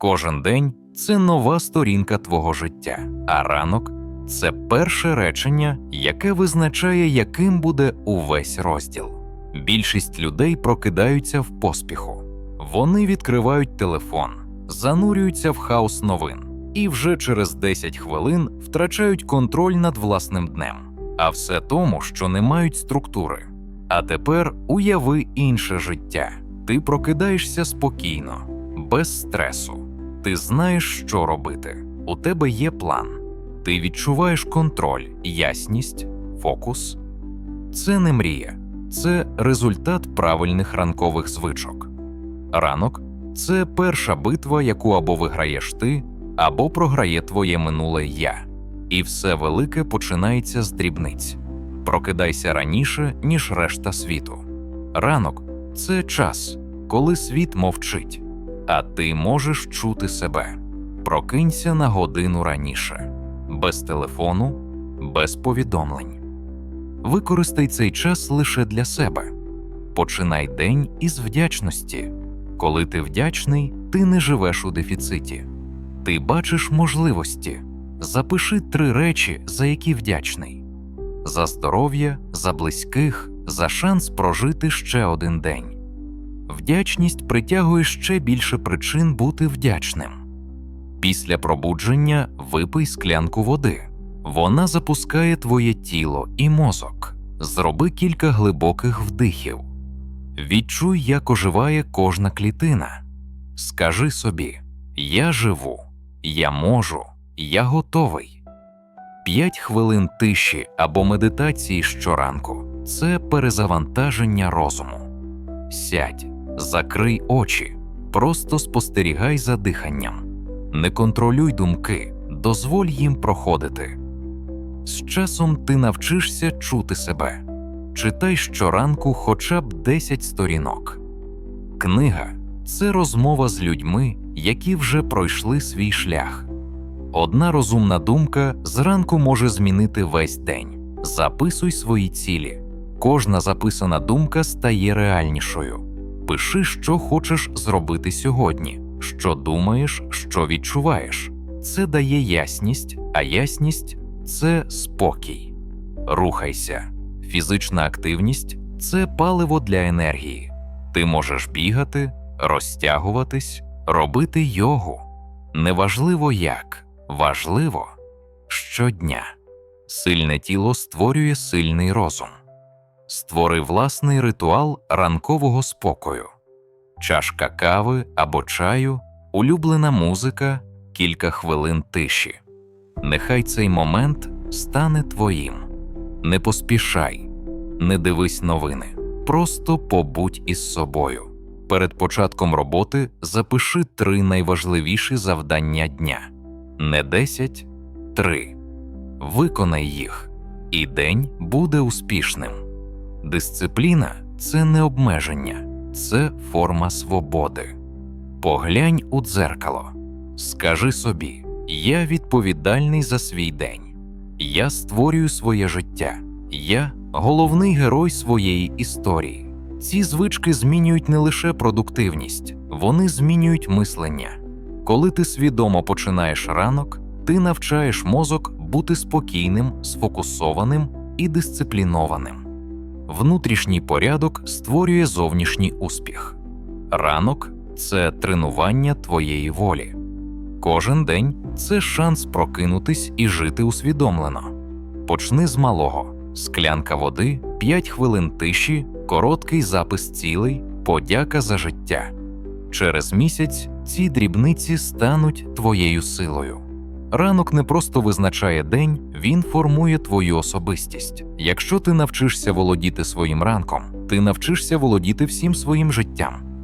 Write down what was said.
Кожен день це нова сторінка твого життя, а ранок це перше речення, яке визначає, яким буде увесь розділ. Більшість людей прокидаються в поспіху. Вони відкривають телефон, занурюються в хаос новин і вже через 10 хвилин втрачають контроль над власним днем. А все тому, що не мають структури. А тепер уяви інше життя. Ти прокидаєшся спокійно, без стресу. Ти знаєш, що робити. У тебе є план. Ти відчуваєш контроль, ясність, фокус. Це не мрія, це результат правильних ранкових звичок. Ранок це перша битва, яку або виграєш ти, або програє твоє минуле я. І все велике починається з дрібниць. Прокидайся раніше, ніж решта світу. Ранок це час, коли світ мовчить, а ти можеш чути себе. Прокинься на годину раніше, без телефону, без повідомлень. Використай цей час лише для себе. Починай день із вдячності. Коли ти вдячний, ти не живеш у дефіциті. Ти бачиш можливості. Запиши три речі, за які вдячний: за здоров'я, за близьких, за шанс прожити ще один день. Вдячність притягує ще більше причин бути вдячним. Після пробудження випий склянку води. Вона запускає твоє тіло і мозок. Зроби кілька глибоких вдихів. Відчуй, як оживає кожна клітина. Скажи собі: Я живу, я можу, я готовий. П'ять хвилин тиші або медитації щоранку це перезавантаження розуму. Сядь, закрий очі, просто спостерігай за диханням. Не контролюй думки, дозволь їм проходити. З часом ти навчишся чути себе. Читай щоранку хоча б 10 сторінок. Книга це розмова з людьми, які вже пройшли свій шлях. Одна розумна думка зранку може змінити весь день. Записуй свої цілі. Кожна записана думка стає реальнішою. Пиши, що хочеш зробити сьогодні, що думаєш, що відчуваєш. Це дає ясність, а ясність це спокій. Рухайся. Фізична активність це паливо для енергії. Ти можеш бігати, розтягуватись, робити йогу. Неважливо як, важливо щодня. Сильне тіло створює сильний розум. Створи власний ритуал ранкового спокою, чашка кави або чаю, улюблена музика, кілька хвилин тиші. Нехай цей момент стане твоїм. Не поспішай, не дивись новини, просто побудь із собою. Перед початком роботи запиши три найважливіші завдання дня не 10, 3. Виконай їх, і день буде успішним. Дисципліна це не обмеження, це форма свободи. Поглянь у дзеркало, скажи собі: Я відповідальний за свій день, я створюю своє життя, я головний герой своєї історії. Ці звички змінюють не лише продуктивність, вони змінюють мислення. Коли ти свідомо починаєш ранок, ти навчаєш мозок бути спокійним, сфокусованим і дисциплінованим. Внутрішній порядок створює зовнішній успіх. Ранок це тренування твоєї волі. Кожен день це шанс прокинутись і жити усвідомлено. Почни з малого: склянка води, 5 хвилин тиші, короткий запис цілей, подяка за життя. Через місяць ці дрібниці стануть твоєю силою. Ранок не просто визначає день, він формує твою особистість. Якщо ти навчишся володіти своїм ранком, ти навчишся володіти всім своїм життям.